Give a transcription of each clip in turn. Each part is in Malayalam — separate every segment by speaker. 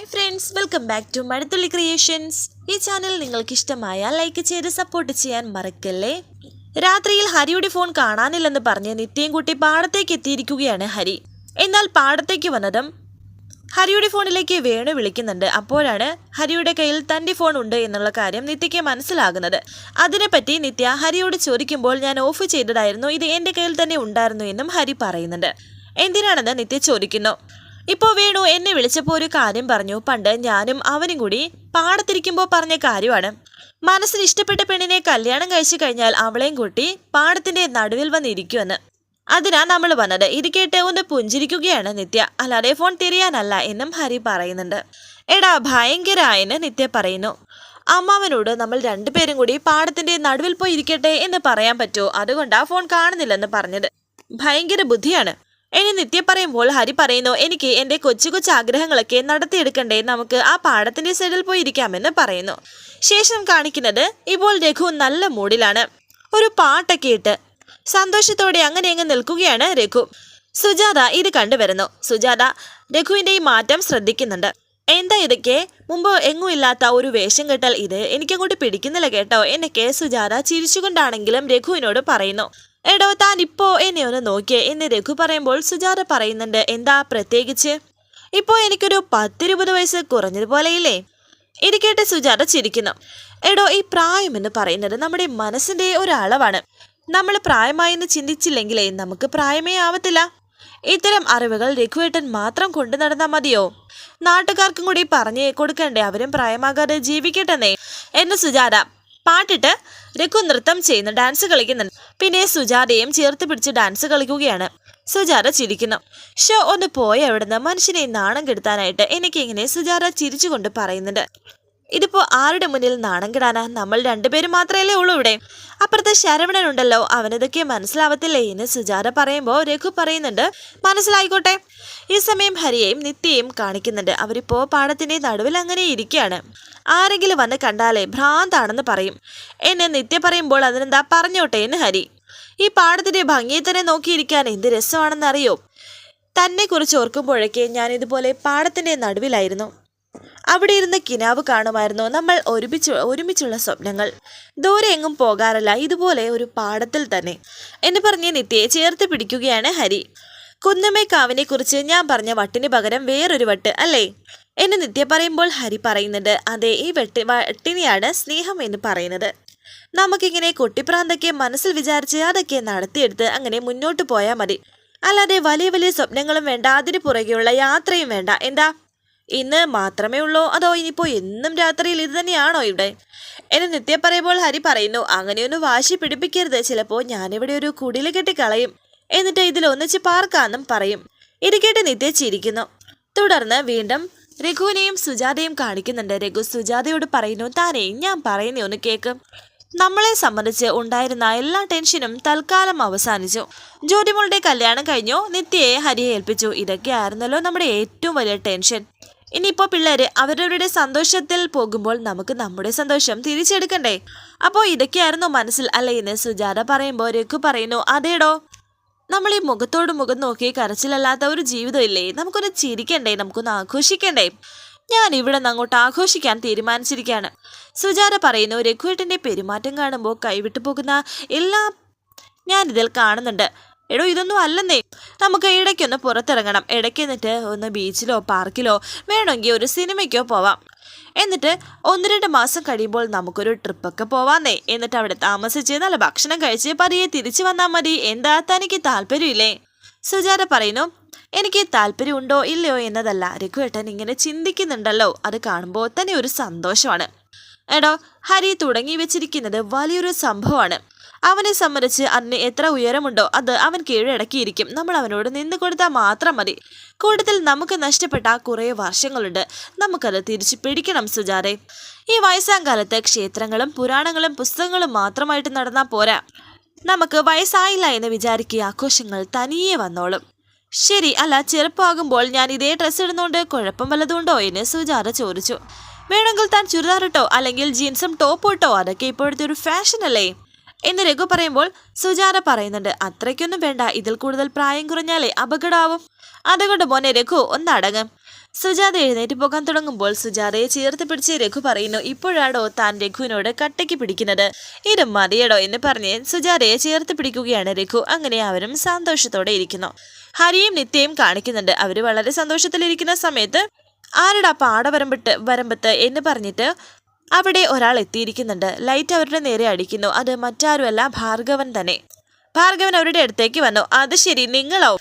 Speaker 1: Hi friends welcome back to Mazhathulli creations ഈ ചാനൽ നിങ്ങൾക്ക് ഇഷ്ടമായ ലൈക്ക് ചെയ്ത് സപ്പോർട്ട് ചെയ്യാൻ മറക്കല്ലേ? രാത്രിയിൽ ഹരിയുടെ ഫോൺ കാണാനില്ലെന്ന് പറഞ്ഞ് നിത്യയും കുട്ടി പാടത്തേക്ക് എത്തിയിരിക്കുകയാണ് ഹരി. എന്നാൽ പാടത്തേക്ക് വന്നതും ഹരിയുടെ ഫോണിലേക്ക് വേണു വിളിക്കുന്നുണ്ട്. അപ്പോഴാണ് ഹരിയുടെ കയ്യിൽ തന്റെ ഫോൺ ഉണ്ട് എന്നുള്ള കാര്യം നിത്യയ്ക്ക് മനസ്സിലാകുന്നത്. അതിനെപ്പറ്റി നിത്യ ഹരിയോട് ചോദിക്കുമ്പോൾ ഞാൻ ഓഫ് ചെയ്തതായിരുന്നു. ഇത് എന്റെ കയ്യിൽ തന്നെ ഉണ്ടായിരുന്നു എന്നും ഹരി പറയുന്നുണ്ട്. എന്തിനാണെന്ന് നിത്യ ചോദിക്കുന്നു. ഇപ്പോൾ വേണു എന്നെ വിളിച്ചപ്പോൾ ഒരു കാര്യം പറഞ്ഞു. പണ്ട് ഞാനും അവനും കൂടി പാടത്തിരിക്കുമ്പോൾ പറഞ്ഞ കാര്യമാണ്. മനസ്സിന് ഇഷ്ടപ്പെട്ട പെണ്ണിനെ കല്യാണം കഴിച്ചു കഴിഞ്ഞാൽ അവളെയും കൂട്ടി പാടത്തിന്റെ നടുവിൽ വന്നിരിക്കുമെന്ന്. അതിനാ നമ്മൾ വന്നത്. ഇത് കേട്ട് ഒന്ന് പുഞ്ചിരിക്കുകയാണ് നിത്യ. അല്ലാതെ ഫോൺ തിരിയാനല്ല എന്നും ഹരി പറയുന്നുണ്ട്. എടാ ഭയങ്കരായെന്ന് നിത്യ പറയുന്നു. അമ്മാവനോട് നമ്മൾ രണ്ടുപേരും കൂടി പാടത്തിന്റെ നടുവിൽ പോയി ഇരിക്കട്ടെ എന്ന് പറയാൻ പറ്റുമോ അതുകൊണ്ടാ ഫോൺ കാണുന്നില്ലെന്ന് പറഞ്ഞത്. ഭയങ്കര ബുദ്ധിയാണ്. ഇനി നിത്യ പറയുമ്പോൾ ഹരി പറയുന്നു എനിക്ക് എന്റെ കൊച്ചു കൊച്ചു ആഗ്രഹങ്ങളൊക്കെ നടത്തിയെടുക്കണ്ടേ നമുക്ക് ആ പാടത്തിന്റെ സൈഡിൽ പോയി ഇരിക്കാമെന്ന് പറയുന്നു. ശേഷം കാണിക്കുന്നത് ഇപ്പോൾ രഘു നല്ല മൂഡിലാണ്. ഒരു പാട്ടൊക്കെ ഇട്ട് സന്തോഷത്തോടെ അങ്ങനെ അങ്ങ് നിൽക്കുകയാണ് രഘു. സുജാത ഇത് കണ്ടുവരുന്നു. സുജാത രഘുവിന്റെ ഈ മാറ്റം ശ്രദ്ധിക്കുന്നുണ്ട്. എന്താ ഇതൊക്കെ? മുമ്പ് എങ്ങും ഇല്ലാത്ത ഒരു വേഷം കെട്ടൽ ഇത് എനിക്കങ്ങോട്ട് പിടിക്കുന്നില്ല കേട്ടോ. എന്നൊക്കെ സുജാത ചിരിച്ചുകൊണ്ടാണെങ്കിലും രഘുവിനോട് പറയുന്നു. എടോ താൻ ഇപ്പോ എന്നെ ഒന്ന് നോക്കിയേ. എന്ന് രഘു പറയുമ്പോൾ സുജാത പറയുന്നുണ്ട് എന്താ പ്രത്യേകിച്ച്? ഇപ്പോ എനിക്കൊരു പത്തിരുപത് വയസ്സ് കുറഞ്ഞതുപോലെയില്ലേ? ഇത് കേട്ട് സുജാത ചിരിക്കുന്നു. എടോ ഈ പ്രായം എന്ന് പറയുന്നത് നമ്മുടെ മനസ്സിന്റെ ഒരു അളവാണ്. നമ്മൾ പ്രായമായെന്ന് ചിന്തിച്ചില്ലെങ്കിലേ നമുക്ക് പ്രായമേ ആവത്തില്ല. ഇത്തരം അറിവുകൾ രഘുവേട്ടൻ മാത്രം കൊണ്ടു നടന്നാൽ മതിയോ? നാട്ടുകാർക്കും കൂടി പറഞ്ഞു കൊടുക്കണ്ടേ അവരും പ്രായമാകാതെ ജീവിക്കട്ടെന്നേ? എന്ന് സുജാത പാട്ടിട്ട് രഘു നൃത്തം ചെയ്യുന്ന ഡാൻസ് കളിക്കുന്നുണ്ട്. പിന്നെ സുജാതയും ചേർത്ത് പിടിച്ച് ഡാൻസ് കളിക്കുകയാണ്. സുജാത ചിരിക്കുന്നു. ഷോ ഒന്ന് പോയ അവിടുന്ന് മനുഷ്യനെ നാണം കെടുത്താനായിട്ട് എനിക്കിങ്ങനെ സുജാത ചിരിച്ചുകൊണ്ട് പറയുന്നുണ്ട്. ഇതിപ്പോ ആരുടെ മുന്നിൽ നാണം കെടാനാ? നമ്മൾ രണ്ടുപേരും മാത്രമല്ലേ ഉള്ളൂ ഇവിടെ. അപ്പുറത്തെ ശരവണൻ ഉണ്ടല്ലോ അവനിതൊക്കെ മനസ്സിലാവത്തില്ലേ എന്ന് സുജാത പറയുമ്പോൾ രഘു പറയുന്നുണ്ട്. മനസ്സിലായിക്കോട്ടെ. ഈ സമയം ഹരിയെയും നിത്യയും കാണിക്കുന്നുണ്ട്. അവരിപ്പോ പാടത്തിന്റെ നടുവിൽ അങ്ങനെ ഇരിക്കുകയാണ്. ആരെങ്കിലും വന്ന് കണ്ടാലേ ഭ്രാന്താണെന്ന് പറയും. എന്നെ നിത്യ പറയുമ്പോൾ അതിനെന്താ പറഞ്ഞോട്ടെ എന്ന് ഹരി. ഈ പാടത്തിന്റെ ഭംഗിയെ തന്നെ നോക്കിയിരിക്കാൻ എന്ത് രസമാണെന്ന് അറിയോ തന്നെ കുറിച്ച് ഓർക്കുമ്പോഴൊക്കെ ഞാൻ ഇതുപോലെ പാടത്തിന്റെ നടുവിലായിരുന്നു. അവിടെ ഇരുന്ന് കിനാവ് കാണുമായിരുന്നു നമ്മൾ ഒരുമിച്ച് ഒരുമിച്ചുള്ള സ്വപ്നങ്ങൾ. ദൂരെ എങ്ങും പോകാറല്ല ഇതുപോലെ ഒരു പാടത്തിൽ തന്നെ. എന്ന് പറഞ്ഞ് നിത്യയെ ചേർത്ത് പിടിക്കുകയാണ് ഹരി. കുന്നമ്മേക്കാവിനെ കുറിച്ച് ഞാൻ പറഞ്ഞ വട്ടിന് പകരം വേറൊരു വട്ട് അല്ലേ? എന്ന് നിത്യ പറയുമ്പോൾ ഹരി പറയുന്നുണ്ട് അതെ ഈ വെട്ടി വട്ടിനെയാണ് സ്നേഹം എന്ന് പറയുന്നത്. നമുക്കിങ്ങനെ കുട്ടിപ്രാന്തൊക്കെ മനസ്സിൽ വിചാരിച്ച് അതൊക്കെ നടത്തിയെടുത്ത് അങ്ങനെ മുന്നോട്ട് പോയാൽ മതി. അല്ലാതെ വലിയ വലിയ സ്വപ്നങ്ങളും വേണ്ട അതിന് പുറകെയുള്ള യാത്രയും വേണ്ട. എന്താ? ഇന്ന് മാത്രമേ ഉള്ളൂ? അതോ ഇനിയിപ്പോ എന്നും രാത്രിയിൽ ഇത് തന്നെയാണോ ഇവിടെ? എന്നെ നിത്യ പറയുമ്പോൾ ഹരി പറയുന്നു അങ്ങനെയൊന്നും വാശി പിടിപ്പിക്കരുത്. ചിലപ്പോ ഞാനിവിടെ ഒരു കുടിൽ കെട്ടി കളയും എന്നിട്ട് ഇതിൽ ഒന്നിച്ച് പാർക്കാന്നും പറയും. ഇത് കേട്ട് നിത്യ ചിരിക്കുന്നു. തുടർന്ന് വീണ്ടും രഘുവിനെയും സുജാതയും കാണിക്കുന്നുണ്ട്. രഘു സുജാതയോട് പറയുന്നു താനേ ഞാൻ പറയുന്നേ ഒന്ന് കേക്ക്. നമ്മളെ സംബന്ധിച്ച് ഉണ്ടായിരുന്ന എല്ലാ ടെൻഷനും തൽക്കാലം അവസാനിച്ചു. ജ്യോതിമോളുടെ കല്യാണം കഴിഞ്ഞു. നിത്യയെ ഹരിയെ ഏൽപ്പിച്ചു. ഇതൊക്കെ ആയിരുന്നല്ലോ നമ്മുടെ ഏറ്റവും വലിയ ടെൻഷൻ. ഇനിയിപ്പോ പിള്ളേര് അവരവരുടെ സന്തോഷത്തിൽ പോകുമ്പോൾ നമുക്ക് നമ്മുടെ സന്തോഷം തിരിച്ചെടുക്കണ്ടേ? അപ്പോൾ ഇതൊക്കെയായിരുന്നു മനസ്സിൽ അല്ലേ എന്ന് സുജാത പറയുമ്പോൾ രഘു പറയുന്നു അതേടോ നമ്മൾ ഈ മുഖത്തോട് മുഖം നോക്കി കരച്ചിലല്ലാത്ത ഒരു ജീവിതം ഇല്ലേ? നമുക്കൊന്ന് ചിരിക്കണ്ടേ? നമുക്കൊന്ന് ആഘോഷിക്കണ്ടേ? ഞാൻ ഇവിടെ അങ്ങോട്ട് ആഘോഷിക്കാൻ തീരുമാനിച്ചിരിക്കുകയാണ്. സുജാത പറയുന്നു രഘുവേട്ടന്റെ പെരുമാറ്റം കാണുമ്പോൾ കൈവിട്ടു പോകുന്ന എല്ലാം ഇതിൽ കാണുന്നുണ്ട്. എടോ ഇതൊന്നും അല്ലെന്നേ. നമുക്ക് ഇടയ്ക്കൊന്ന് പുറത്തിറങ്ങണം. ഇടയ്ക്ക് എന്നിട്ട് ഒന്ന് ബീച്ചിലോ പാർക്കിലോ വേണമെങ്കിൽ ഒരു സിനിമയ്ക്കോ പോവാം. എന്നിട്ട് ഒന്ന് രണ്ട് മാസം കഴിയുമ്പോൾ നമുക്കൊരു ട്രിപ്പൊക്കെ പോവാന്നേ. എന്നിട്ട് അവിടെ താമസിച്ച് നല്ല ഭക്ഷണം കഴിച്ച് പതിയെ തിരിച്ചു വന്നാൽ മതി. എന്താ തനിക്ക് താല്പര്യമില്ലേ? സുജാത പറയുന്നു എനിക്ക് താല്പര്യമുണ്ടോ ഇല്ലയോ എന്നതല്ല. രഘുവേട്ടൻ ഇങ്ങനെ ചിന്തിക്കുന്നുണ്ടല്ലോ. അത് കാണുമ്പോൾ തന്നെ ഒരു സന്തോഷമാണ്. എടോ ഹരി തുടങ്ങി വെച്ചിരിക്കുന്നത് വലിയൊരു സംഭവമാണ്. അവനെ സംബന്ധിച്ച് അതിന് എത്ര ഉയരമുണ്ടോ അത് അവൻ കീഴടക്കിയിരിക്കും. നമ്മൾ അവനോട് നിന്ന് കൊടുത്താൽ മാത്രം മതി. കൂട്ടത്തിൽ നമുക്ക് നഷ്ടപ്പെട്ട കുറേ വർഷങ്ങളുണ്ട്. നമുക്കത് തിരിച്ചു പിടിക്കണം സുജാതെ. ഈ വയസ്സാം കാലത്ത് ക്ഷേത്രങ്ങളും പുരാണങ്ങളും പുസ്തകങ്ങളും മാത്രമായിട്ട് നടന്നാൽ പോരാ. നമുക്ക് വയസ്സായില്ല എന്ന് വിചാരിക്കുക ആഘോഷങ്ങൾ തനിയെ വന്നോളും. ശരി അല്ല ചെറുപ്പമാകുമ്പോൾ ഞാൻ ഇതേ ഡ്രസ്സ് ഇടുന്നുകൊണ്ട് കുഴപ്പം വല്ലതുണ്ടോ? എന്ന് സുജാത ചോദിച്ചു. വേണമെങ്കിൽ താൻ ചുരിദാർ ഇട്ടോ? അല്ലെങ്കിൽ ജീൻസും ടോപ്പ് ഇട്ടോ? അതൊക്കെ ഇപ്പോഴത്തെ ഒരു ഫാഷൻ അല്ലേ? എന്ന് രഘു പറയുമ്പോൾ സുജാത പറയുന്നുണ്ട് അത്രയ്ക്കൊന്നും വേണ്ട ഇതിൽ കൂടുതൽ പ്രായം കുറഞ്ഞാലേ അപകടമാവും. അതുകൊണ്ട് മോനെ രഘു ഒന്ന് അടങ്ങും. സുജാത എഴുന്നേറ്റ് പോകാൻ തുടങ്ങുമ്പോൾ സുജാതയെ ചേർത്ത് പിടിച്ച് രഘു പറയുന്നു ഇപ്പോഴാണോ താൻ രഘുവിനോട് കട്ടയ്ക്ക് പിടിക്കുന്നത്? ഇത് മതിയടോ എന്ന് പറഞ്ഞ് സുജാതയെ ചേർത്ത് പിടിക്കുകയാണ് രഘു. അങ്ങനെ അവരും സന്തോഷത്തോടെ ഇരിക്കുന്നു. ഹരിയും നിത്യയും കാണിക്കുന്നുണ്ട്. അവർ വളരെ സന്തോഷത്തിലിരിക്കുന്ന സമയത്ത് ആരുടെ പാടവരമ്പിട്ട് വരമ്പത്ത് എന്ന് പറഞ്ഞിട്ട് അവിടെ ഒരാൾ എത്തിയിരിക്കുന്നുണ്ട്. ലൈറ്റ് അവരുടെ നേരെ അടിക്കുന്നു. അത് മറ്റാരുമല്ല ഭാർഗവൻ തന്നെ. ഭാർഗവൻ അവരുടെ അടുത്തേക്ക് വന്നു. അത് ശരി നിങ്ങളോ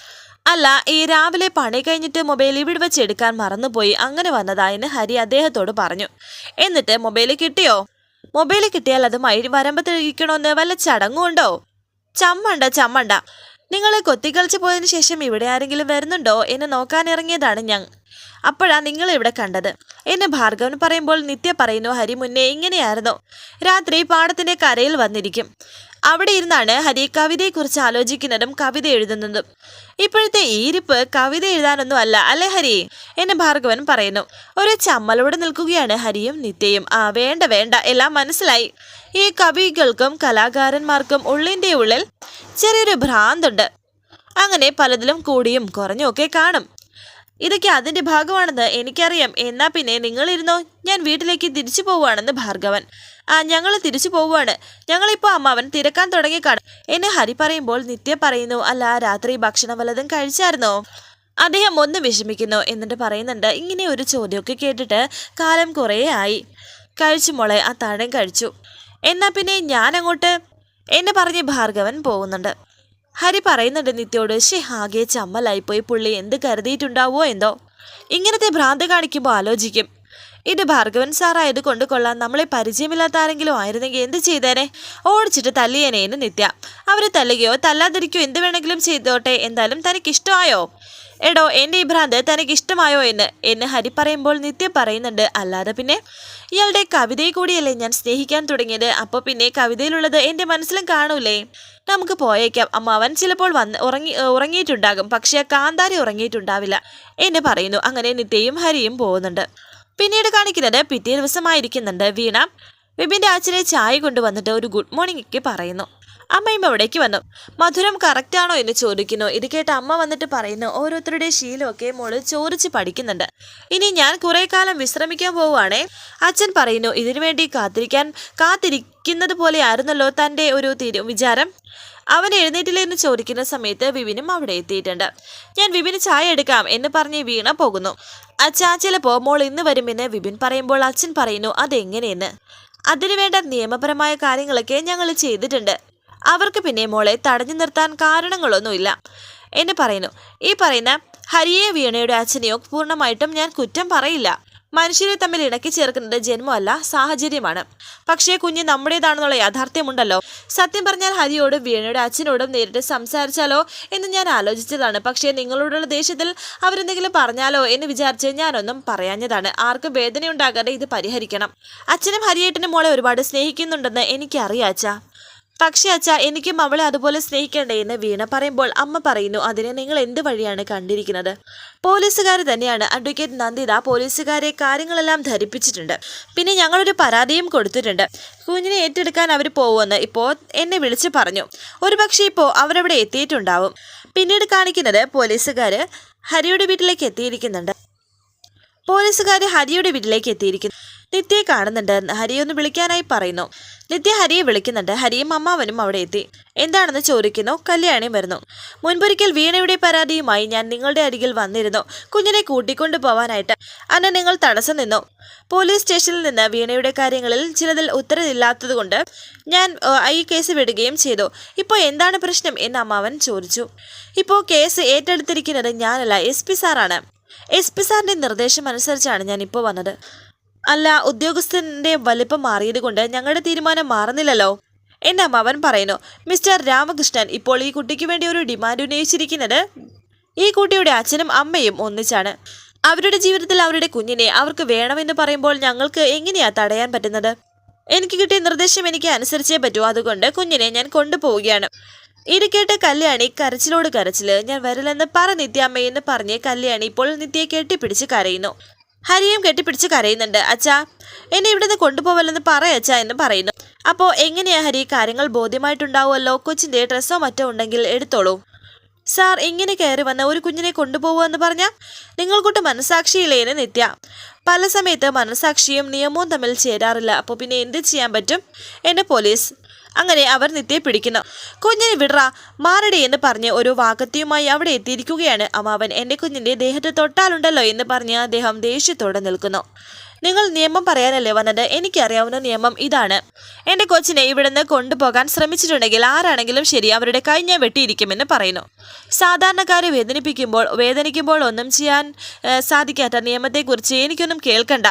Speaker 1: അല്ല ഈ രാവിലെ പണി കഴിഞ്ഞിട്ട് മൊബൈൽ ഇവിടെ വെച്ച് എടുക്കാൻ മറന്നുപോയി. അങ്ങനെ വന്നതാ എന്ന് ഹരി അദ്ദേഹത്തോട് പറഞ്ഞു. എന്നിട്ട് മൊബൈൽ കിട്ടിയോ? മൊബൈൽ കിട്ടിയാൽ അത് മൈ വരമ്പത്തിരിക്കണമെന്ന് വല്ല ചടങ്ങുണ്ടോ ചമ്മണ്ട ചമ്മണ്ട. നിങ്ങൾ കൊത്തിക്കളിച്ച് പോയതിനു ശേഷം ഇവിടെ ആരെങ്കിലും വരുന്നുണ്ടോ? എന്ന് നോക്കാൻ ഇറങ്ങിയതാണ് ഞാൻ അപ്പോഴാ നിങ്ങൾ ഇവിടെ കണ്ടത്. എന്നെ ഭാർഗവൻ പറയുമ്പോൾ നിത്യ പറയുന്നു ഹരി മുന്നേ ഇങ്ങനെയായിരുന്നു. രാത്രി പാടത്തിന്റെ കരയിൽ വന്നിരിക്കും. അവിടെ ഇരുന്നാണ് ഹരി കവിതയെക്കുറിച്ച് ആലോചിക്കുന്നതും കവിത എഴുതുന്നതും. ഇപ്പോഴത്തെ ഈ ഇരിപ്പ് കവിത എഴുതാനൊന്നും അല്ല അല്ലേ ഹരി? എന്ന് ഭാർഗവൻ പറയുന്നു. ഒരു ചമ്മലോടെ നിൽക്കുകയാണ് ഹരിയും നിത്യയും. ആ വേണ്ട വേണ്ട എല്ലാം മനസ്സിലായി. ഈ കവികൾക്കും കലാകാരന്മാർക്കും ഉള്ളിന്റെ ഉള്ളിൽ ചെറിയൊരു ഭ്രാന്തുണ്ട്. അങ്ങനെ പലതിലും കൂടിയും കുറഞ്ഞുമൊക്കെ കാണും. ഇതൊക്കെ അതിന്റെ ഭാഗമാണെന്ന് എനിക്കറിയാം. എന്നാ പിന്നെ നിങ്ങളിരുന്നോ? ഞാൻ വീട്ടിലേക്ക് തിരിച്ചു പോവുകയാണെന്ന് ഭാർഗവൻ. ആ ഞങ്ങൾ തിരിച്ചു പോവുകയാണ്. ഞങ്ങളിപ്പോൾ അമ്മാവൻ തിരക്കാൻ തുടങ്ങി കാണും. എന്നെ ഹരി പറയുമ്പോൾ നിത്യ പറയുന്നു അല്ല രാത്രി ഭക്ഷണം വല്ലതും കഴിച്ചായിരുന്നോ? അദ്ദേഹം ഒന്ന് വിഷമിക്കുന്നു എന്നിട്ട് പറയുന്നുണ്ട് ഇങ്ങനെ ഒരു ചോദ്യമൊക്കെ കേട്ടിട്ട് കാലം കുറേ ആയി. കഴിച്ചു മോളെ ആ താഴം കഴിച്ചു. എന്നാ പിന്നെ ഞാനങ്ങോട്ട് എന്നെ പറഞ്ഞ് ഭാർഗവൻ പോകുന്നുണ്ട്. ഹരി പറയുന്നുണ്ട് നിത്യോട് ഷേ ആകെ ചമ്മലായിപ്പോയി പുള്ളി. എന്ത് കരുതിയിട്ടുണ്ടാവോ എന്തോ? ഇങ്ങനത്തെ ഭ്രാന്ത് കാണിക്കുമ്പോൾ ആലോചിക്കും. ഇത് ഭാർഗവൻ സാറായത് കൊണ്ട് കൊള്ളാം. നമ്മളെ പരിചയമില്ലാത്ത ആരെങ്കിലും ആയിരുന്നെങ്കിൽ എന്ത് ചെയ്തേനെ? ഓടിച്ചിട്ട് തല്ലിയേനേന്ന് നിത്യ. അവർ തല്ലുകയോ തല്ലാതിരിക്കുകയോ എന്ത് വേണമെങ്കിലും ചെയ്തോട്ടെ. എന്തായാലും തനിക്ക് ഇഷ്ടമായോ എടോ എന്റെ ഈ ഭ്രാന്ത് തനിക്ക് ഇഷ്ടമായോ എന്ന്? എന്ന് ഹരി പറയുമ്പോൾ നിത്യം പറയുന്നുണ്ട് അല്ലാതെ പിന്നെ? ഇയാളുടെ കവിതയെ കൂടിയല്ലേ ഞാൻ സ്നേഹിക്കാൻ തുടങ്ങിയത്? അപ്പോൾ പിന്നെ കവിതയിലുള്ളത് എന്റെ മനസ്സിലും കാണൂലേ? നമുക്ക് പോയേക്കാം. അമ്മ അവൻ ചിലപ്പോൾ വന്ന് ഉറങ്ങി ഉറങ്ങിയിട്ടുണ്ടാകും. പക്ഷേ കാന്താരി ഉറങ്ങിയിട്ടുണ്ടാവില്ല. എന്ന് പറയുന്നു. അങ്ങനെ നിത്യയും ഹരിയും പോകുന്നുണ്ട്. പിന്നീട് കാണിക്കുന്നത് പിറ്റേ ദിവസമായിരിക്കുന്നുണ്ട്. വീണ വിപിന്റെ അച്ഛനെ ചായ കൊണ്ടുവന്നിട്ട് ഒരു ഗുഡ് മോർണിംഗ് ഒക്കെ പറയുന്നു. അമ്മയും അവിടേക്ക് വന്നു. മധുരം കറക്റ്റാണോ എന്ന് ചോദിക്കുന്നു. ഇത് കേട്ട് അമ്മ വന്നിട്ട് പറയുന്നു ഓരോരുത്തരുടെ ശീലമൊക്കെ മോൾ ചോദിച്ച് പഠിക്കുന്നുണ്ട്. ഇനി ഞാൻ കുറെ കാലം വിശ്രമിക്കാൻ പോവുകയാണേ. അച്ഛൻ പറയുന്നു ഇതിനു വേണ്ടി കാത്തിരിക്കാൻ കാത്തിരിക്കുന്നത് പോലെ ആയിരുന്നല്ലോ തന്റെ ഒരു തീരു വിചാരം? അവൻ എഴുന്നേറ്റില്ലേ? എന്ന് ചോദിക്കുന്ന സമയത്ത് വിപിനും അവിടെ എത്തിയിട്ടുണ്ട്. ഞാൻ വിപിന് ചായ എടുക്കാം എന്ന് പറഞ്ഞ് വീണ പോകുന്നു. അച്ഛാ ചിലപ്പോൾ മോൾ ഇന്ന് വരുമെന്ന് വിപിൻ പറയുമ്പോൾ അച്ഛൻ പറയുന്നു അതെങ്ങനെയെന്ന്? അതിനുവേണ്ട നിയമപരമായ കാര്യങ്ങളൊക്കെ ഞങ്ങൾ ചെയ്തിട്ടുണ്ട്. അവർക്ക് പിന്നെ മോളെ തടഞ്ഞു നിർത്താൻ കാരണങ്ങളൊന്നുമില്ല. എന്ന് പറയുന്നു. ഈ പറയുന്ന ഹരിയെ വീണയുടെ അച്ഛനെയോ പൂർണമായിട്ടും ഞാൻ കുറ്റം പറയില്ല. മനുഷ്യരെ തമ്മിൽ ഇണക്കി ചേർക്കുന്നത് ജന്മമല്ല സാഹചര്യമാണ്. പക്ഷേ കുഞ്ഞ് നമ്മുടേതാണെന്നുള്ള യാഥാർത്ഥ്യമുണ്ടല്ലോ. സത്യം പറഞ്ഞാൽ ഹരിയോടും വീണയുടെ അച്ഛനോടും നേരിട്ട് സംസാരിച്ചാലോ എന്ന് ഞാൻ ആലോചിച്ചതാണ്. പക്ഷേ നിങ്ങളോടുള്ള ദേഷ്യത്തിൽ അവരെന്തെങ്കിലും പറഞ്ഞാലോ എന്ന് വിചാരിച്ച് ഞാനൊന്നും പറയാഞ്ഞതാണ്. ആർക്കും വേദനയുണ്ടാകാതെ ഇത് പരിഹരിക്കണം. അച്ഛനും ഹരിയേട്ടനും മോളെ ഒരുപാട് സ്നേഹിക്കുന്നുണ്ടെന്ന് എനിക്കറിയാം അച്ഛാ. പക്ഷേ അച്ഛ എനിക്കും അവളെ അതുപോലെ സ്നേഹിക്കണ്ടേ എന്ന് വീണ പറയുമ്പോൾ അമ്മ പറയുന്നു അതിനെ നിങ്ങൾ എന്ത് വഴിയാണ് കണ്ടിരിക്കുന്നത്? പോലീസുകാർ തന്നെയാണ്. അഡ്വക്കേറ്റ് നന്ദിത പോലീസുകാരെ കാര്യങ്ങളെല്ലാം ധരിപ്പിച്ചിട്ടുണ്ട്. പിന്നെ ഞങ്ങളൊരു പരാതിയും കൊടുത്തിട്ടുണ്ട്. കുഞ്ഞിനെ ഏറ്റെടുക്കാൻ അവർ പോകുമെന്ന് ഇപ്പോൾ എന്നെ വിളിച്ച് പറഞ്ഞു. ഒരുപക്ഷെ ഇപ്പോൾ അവരവിടെ എത്തിയിട്ടുണ്ടാവും. പിന്നീട് കാണിക്കുന്നത് പോലീസുകാർ ഹരിയുടെ വീട്ടിലേക്ക് എത്തിയിരിക്കുന്നുണ്ട്. പോലീസുകാർ ഹരിയുടെ വീട്ടിലേക്ക് എത്തിയിരിക്കുന്നു. നിത്യയെ കാണുന്നുണ്ട്. ഹരിയെ ഒന്ന് വിളിക്കാനായി പറയുന്നു. നിത്യ ഹരിയെ വിളിക്കുന്നുണ്ട്. ഹരിയും അമ്മാവനും അവിടെ എത്തി. എന്താണെന്ന് ചോദിക്കുന്നു. കല്യാണി വരുന്നു. മുൻപൊരിക്കൽ വീണയുടെ പരാതിയുമായി ഞാൻ നിങ്ങളുടെ അരികിൽ വന്നിരുന്നു. കുഞ്ഞിനെ കൂട്ടിക്കൊണ്ടു പോവാനായിട്ട് അന്ന് നിങ്ങൾ തടസ്സം നിന്നു. പോലീസ് സ്റ്റേഷനിൽ നിന്ന് വീണയുടെ കാര്യങ്ങളിൽ ചിലതിൽ ഉത്തരവില്ലാത്തതുകൊണ്ട് ഞാൻ ഈ കേസ് വിടുകയും ചെയ്തു. ഇപ്പോൾ എന്താണ് പ്രശ്നം എന്ന് അമ്മാവൻ ചോദിച്ചു. ഇപ്പോൾ കേസ് ഏറ്റെടുത്തിരിക്കുന്നത് ഞാനല്ല എസ് പി സാറാണ്. എസ് പി സാറിന്റെ നിർദ്ദേശം അനുസരിച്ചാണ് ഞാൻ ഇപ്പോൾ വന്നത്. അല്ല ഉദ്യോഗസ്ഥന്റെ വലിപ്പം മാറിയത് കൊണ്ട് ഞങ്ങളുടെ തീരുമാനം മാറുന്നില്ലല്ലോ. എന്റെ അമ്മ അവൻ പറയുന്നു മിസ്റ്റർ രാമകൃഷ്ണൻ ഇപ്പോൾ ഈ കുട്ടിക്ക് വേണ്ടി ഒരു ഡിമാൻഡ് ഉന്നയിച്ചിരിക്കുന്നത്? ഈ കുട്ടിയുടെ അച്ഛനും അമ്മയും ഒന്നിച്ചാണ്. അവരുടെ ജീവിതത്തിൽ അവരുടെ കുഞ്ഞിനെ അവർക്ക് വേണമെന്ന് പറയുമ്പോൾ ഞങ്ങൾക്ക് എങ്ങനെയാ തടയാൻ പറ്റുന്നത്? എനിക്ക് കിട്ടിയ നിർദ്ദേശം എനിക്ക് അനുസരിച്ചേ പറ്റൂ. അതുകൊണ്ട് കുഞ്ഞിനെ ഞാൻ കൊണ്ടുപോവുകയാണ്. ഇത് കേട്ട് കല്യാണി കരച്ചിലോട് കരച്ചിൽ ഞാൻ വരില്ലെന്ന് പറ നിത്യാമ്മയെന്ന് പറഞ്ഞ് കല്യാണി ഇപ്പോൾ നിത്യയെ കെട്ടിപ്പിടിച്ച് കരയുന്നു. ഹരിയും കെട്ടിപ്പിടിച്ച് കരയുന്നുണ്ട്. അച്ഛാ എന്നെ ഇവിടുന്ന് കൊണ്ടുപോവല്ലെന്ന് പറയച്ചാ എന്ന് പറയുന്നു. അപ്പോൾ എങ്ങനെയാ ഹരി കാര്യങ്ങൾ ബോധ്യമായിട്ടുണ്ടാവുമല്ലോ? കൊച്ചിന്റെ ഡ്രസ്സോ മറ്റോ ഉണ്ടെങ്കിൽ എടുത്തോളൂ. സാർ ഇങ്ങനെ കയറി വന്ന ഒരു കുഞ്ഞിനെ കൊണ്ടുപോകുമെന്ന് പറഞ്ഞ? നിങ്ങൾക്കൊട്ട് മനസാക്ഷിയില്ലേന്ന് നിത്യ. പല സമയത്ത് മനസാക്ഷിയും നിയമവും തമ്മിൽ ചേരാറില്ല. അപ്പോൾ പിന്നെ എന്ത് ചെയ്യാൻ പറ്റും? എന്നെ പോലീസ് അങ്ങനെ അവർ നിത്യയെ പിടിക്കുന്നു. കുഞ്ഞിനെ വിടറ മാറടി എന്ന് പറഞ്ഞ് ഒരു വാക്കത്തിയുമായി അവിടെ എത്തിയിരിക്കുകയാണ് അമ്മാവൻ. എന്റെ കുഞ്ഞിന്റെ ദേഹത്ത് തൊട്ടാലുണ്ടല്ലോ എന്ന് പറഞ്ഞ് അദ്ദേഹം ദേഷ്യത്തോടെ നിൽക്കുന്നു. നിങ്ങൾ നിയമം പറയാനല്ലേ വന്നത്? എനിക്കറിയാവുന്ന നിയമം ഇതാണ്. എന്റെ കൊച്ചിനെ ഇവിടുന്ന് കൊണ്ടുപോകാൻ ശ്രമിച്ചിട്ടുണ്ടെങ്കിൽ ആരാണെങ്കിലും ശരി അവരുടെ കൈ ഞാൻ വെട്ടിയിരിക്കുമെന്ന് പറയുന്നു. സാധാരണക്കാരെ വേദനിപ്പിക്കുമ്പോൾ വേദനിക്കുമ്പോൾ ഒന്നും ചെയ്യാൻ സാധിക്കാത്ത നിയമത്തെക്കുറിച്ച് എനിക്കൊന്നും കേൾക്കണ്ട.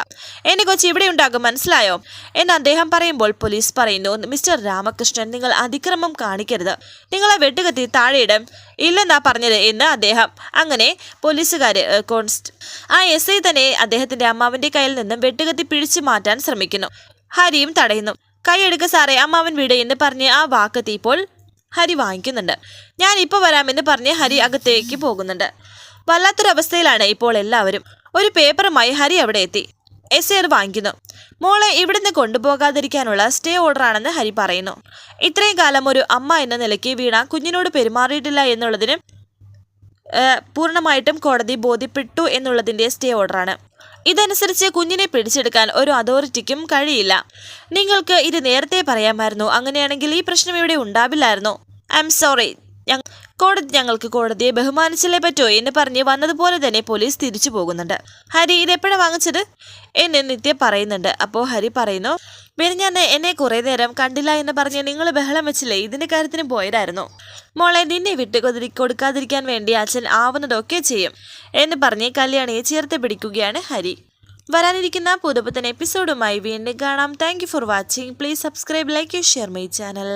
Speaker 1: എന്റെ കൊച്ചി ഇവിടെ ഉണ്ടാകും മനസ്സിലായോ? എന്ന് അദ്ദേഹം പറയുമ്പോൾ പോലീസ് പറയുന്നു മിസ്റ്റർ രാമകൃഷ്ണൻ നിങ്ങൾ അതിക്രമം കാണിക്കരുത്. നിങ്ങളെ വെട്ടുകത്തി താഴെയിടും ഇല്ലെന്നാ പറഞ്ഞത് എന്ന് അദ്ദേഹം. അങ്ങനെ പോലീസുകാർ കോൺസ്റ്റ് ആ എസ് ഐ തന്നെ അദ്ദേഹത്തിന്റെ അമ്മാവന്റെ കയ്യിൽ നിന്നും വെട്ടുകത്തി പിടിച്ചു മാറ്റാൻ ശ്രമിക്കുന്നു. ഹരിയും തടയുന്നു. കൈയെടുക്ക സാറേ അമ്മാവൻ വീട് എന്ന് പറഞ്ഞ് ആ വാക്ക് ഇപ്പോൾ ഹരി വാങ്ങിക്കുന്നുണ്ട്. ഞാൻ ഇപ്പോൾ വരാമെന്ന് പറഞ്ഞ് ഹരി അകത്തേക്ക് പോകുന്നുണ്ട്. വല്ലാത്തൊരവസ്ഥയിലാണ് ഇപ്പോൾ എല്ലാവരും. ഒരു പേപ്പറുമായി ഹരി അവിടെ എത്തി. എസ് ഐ അത് വാങ്ങിക്കുന്നു. മോളെ ഇവിടുന്ന് കൊണ്ടുപോകാതിരിക്കാനുള്ള സ്റ്റേ ഓർഡറാണെന്ന് ഹരി പറയുന്നു. ഇത്രയും കാലം ഒരു അമ്മ എന്ന നിലയ്ക്ക് വീണ കുഞ്ഞിനോട് പെരുമാറിയിട്ടില്ല എന്നുള്ളതിന് പൂർണമായിട്ടും കോടതി ബോധ്യപ്പെട്ടു എന്നുള്ളതിന്റെ സ്റ്റേ ഓർഡറാണ് ഇതനുസരിച്ച് കുഞ്ഞിനെ പിടിച്ചെടുക്കാൻ ഒരു അതോറിറ്റിക്കും കഴിയില്ല. നിങ്ങൾക്ക് ഇത് നേരത്തെ പറയാമായിരുന്നു. അങ്ങനെയാണെങ്കിൽ ഈ പ്രശ്നം ഇവിടെ ഉണ്ടാവില്ലായിരുന്നു. I am sorry. കോടതി ഞങ്ങൾക്ക് കോടതിയെ ബഹുമാനിച്ചല്ലേ പറ്റോ എന്ന് പറഞ്ഞ് വന്നതുപോലെ തന്നെ പോലീസ് തിരിച്ചു പോകുന്നുണ്ട്. ഹരി ഇത് എപ്പോഴാണ് വാങ്ങിച്ചത്? എന്ന് നിത്യ പറയുന്നുണ്ട്. അപ്പോൾ ഹരി പറയുന്നു ഞാൻ എന്നെ കുറേ നേരം കണ്ടില്ല എന്ന് പറഞ്ഞ് നിങ്ങൾ ബഹളം വെച്ചില്ലേ? ഇതിന്റെ കാര്യത്തിന് പോയതായിരുന്നു. മോളെ നിന്നെ വിട്ട് കൊതിരി കൊടുക്കാതിരിക്കാൻ വേണ്ടി അച്ഛൻ ആവുന്നതൊക്കെ ചെയ്യും എന്ന് പറഞ്ഞ് കല്യാണിയെ ചേർത്ത് പിടിക്കുകയാണ് ഹരി. വരാനിരിക്കുന്ന പുതുപുത്തൻ എപ്പിസോഡുമായി വീണ്ടും കാണാം. Thank for watching please subscribe like you share my channel